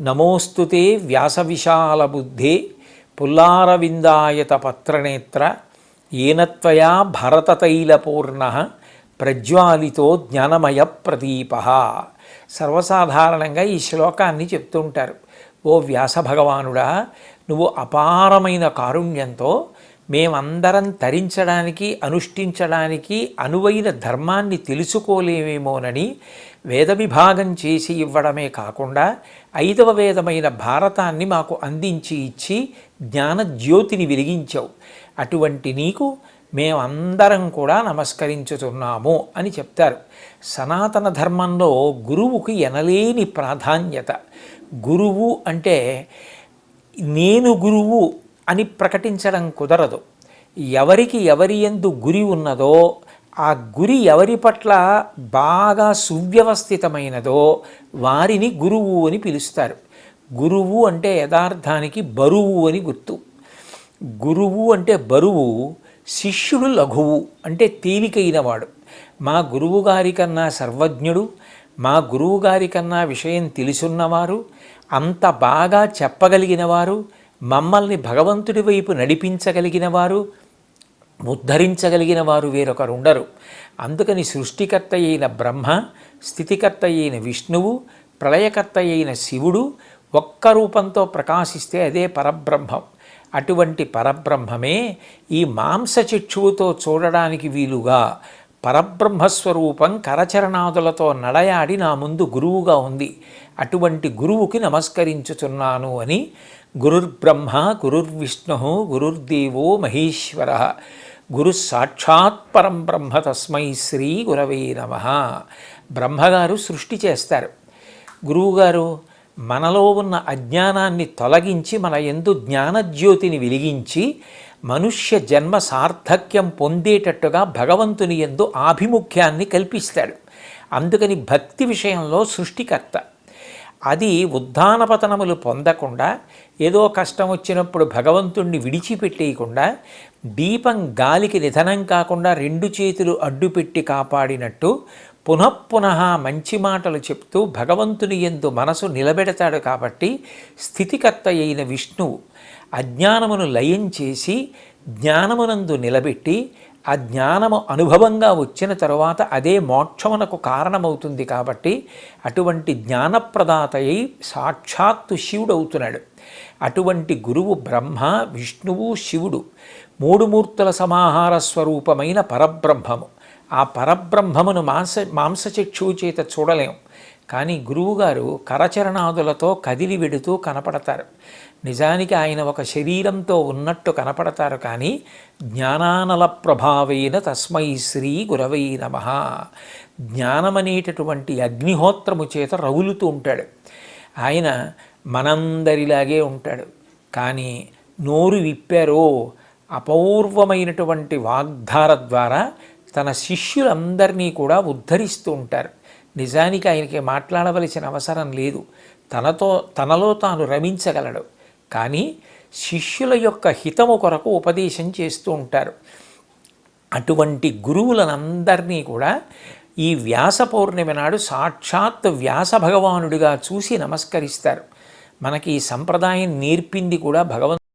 నమోస్తుతే వ్యాసవిశాలబుద్ధే పుల్లారవిందాయత పత్రనేత్ర ఏనత్వయా భరతతైలపూర్ణ ప్రజ్వాలితో జ్ఞానమయ ప్రదీప సర్వసాధారణంగా ఈ శ్లోకాన్ని చెప్తుంటారు. ఓ వ్యాస భగవానుడా నువ్వు అపారమైన కారుణ్యంతో మేమందరం తరించడానికి అనుష్ఠించడానికి అనువైన ధర్మాన్ని తెలుసుకోలేమేమోనని వేద విభాగం చేసి ఇవ్వడమే కాకుండా ఐదవ వేదమైన భారతాన్ని మాకు అందించి ఇచ్చి జ్ఞాన జ్యోతిని వెలిగించావు. అటువంటి నీకు మేమందరం కూడా నమస్కరించుతున్నాము అని చెప్తారు. సనాతన ధర్మంలో గురువుకి ఎనలేని ప్రాధాన్యత. గురువు అంటే నేను గురువు అని ప్రకటించడం కుదరదు. ఎవరికి ఎవరి ఎందు గురి ఉన్నదో ఆ గురి ఎవరి పట్ల బాగా సువ్యవస్థితమైనదో వారిని గురువు అని పిలుస్తారు. గురువు అంటే యథార్థానికి బరువు అని గుర్తు. గురువు అంటే బరువు శిష్యుడు లఘువు అంటే తేలికైనవాడు. మా గురువుగారి కన్నా సర్వజ్ఞుడు మా గురువుగారి కన్నా విషయం తెలుసున్నవారు అంత బాగా చెప్పగలిగిన వారు మమ్మల్ని భగవంతుడి వైపు నడిపించగలిగిన వారు ఉద్ధరించగలిగిన వారు వేరొకరు ఉండరు అందుకని సృష్టికర్త అయిన బ్రహ్మ స్థితికర్త అయిన విష్ణువు ప్రళయకర్త అయిన శివుడు ఒక్క రూపంతో ప్రకాశిస్తే అదే పరబ్రహ్మం. అటువంటి పరబ్రహ్మమే ఈ మాంస మాంసచక్షువుతో చూడడానికి వీలుగా పరబ్రహ్మస్వరూపం కరచరణాదులతో నడయాడి నా ముందు గురువుగా ఉంది. అటువంటి గురువుకి నమస్కరించుచున్నాను అని గురుర్బ్రహ్మ గురుర్విష్ణు గురుర్దేవో మహేశ్వర గురు సాక్షాత్ పరం బ్రహ్మ తస్మై శ్రీ గురవే నమ బ్రహ్మగారు సృష్టి చేస్తారు. గురువుగారు మనలో ఉన్న అజ్ఞానాన్ని తొలగించి మన ఎందు జ్ఞానజ్యోతిని వెలిగించి మనుష్య జన్మ సార్థక్యం పొందేటట్టుగా భగవంతుని ఎందు ఆభిముఖ్యాన్ని కల్పిస్తాడు. అందుకని భక్తి విషయంలో సృష్టికర్త. అది ఉద్ధానపతనములు పొందకుండా ఏదో కష్టం వచ్చినప్పుడు భగవంతుణ్ణి విడిచిపెట్టేయకుండా దీపం గాలికి నిధనం కాకుండా రెండు చేతులు అడ్డుపెట్టి కాపాడినట్టు పునఃపునః మంచి మాటలు చెప్తూ భగవంతుని ఎందు మనసు నిలబెడతాడు కాబట్టి స్థితికర్త అయిన విష్ణువు అజ్ఞానమును లయం చేసి జ్ఞానమునందు నిలబెట్టి ఆ జ్ఞానము అనుభవంగా వచ్చిన తరువాత అదే మోక్షమునకు కారణమవుతుంది కాబట్టి అటువంటి జ్ఞానప్రదాతయ్యి సాక్షాత్తు శివుడవుతున్నాడు. అటువంటి గురువు బ్రహ్మ విష్ణువు శివుడు మూడు మూర్తుల సమాహార స్వరూపమైన పరబ్రహ్మము. ఆ పరబ్రహ్మమును మాంస మాంసచక్షువు చేత చూడలేం. కానీ గురువుగారు కరచరణాదులతో కదిలి వెడుతూ కనపడతారు. నిజానికి ఆయన ఒక శరీరంతో ఉన్నట్టు కనపడతారు కానీ జ్ఞానానల ప్రభావేన తస్మై శ్రీ గురవై నమ. జ్ఞానమనేటటువంటి అగ్నిహోత్రము చేత రగులుతూ ఉంటాడు. ఆయన మనందరిలాగే ఉంటాడు. కానీ నోరు విప్పారో అపూర్వమైనటువంటి వాగ్ధార ద్వారా తన శిష్యులందరినీ కూడా ఉద్ధరిస్తూ ఉంటారు. నిజానికి ఆయనకి మాట్లాడవలసిన అవసరం లేదు. తనతో తనలో తాను రమించగలడు. కానీ శిష్యుల యొక్క హితము కొరకు ఉపదేశం చేస్తూ ఉంటారు. అటువంటి గురువులనందరినీ కూడా ఈ వ్యాస పౌర్ణమి నాడు సాక్షాత్ వ్యాస భగవానుడిగా చూసి నమస్కరిస్తారు. మనకి ఈ సంప్రదాయం నేర్పింది కూడా భగవంతు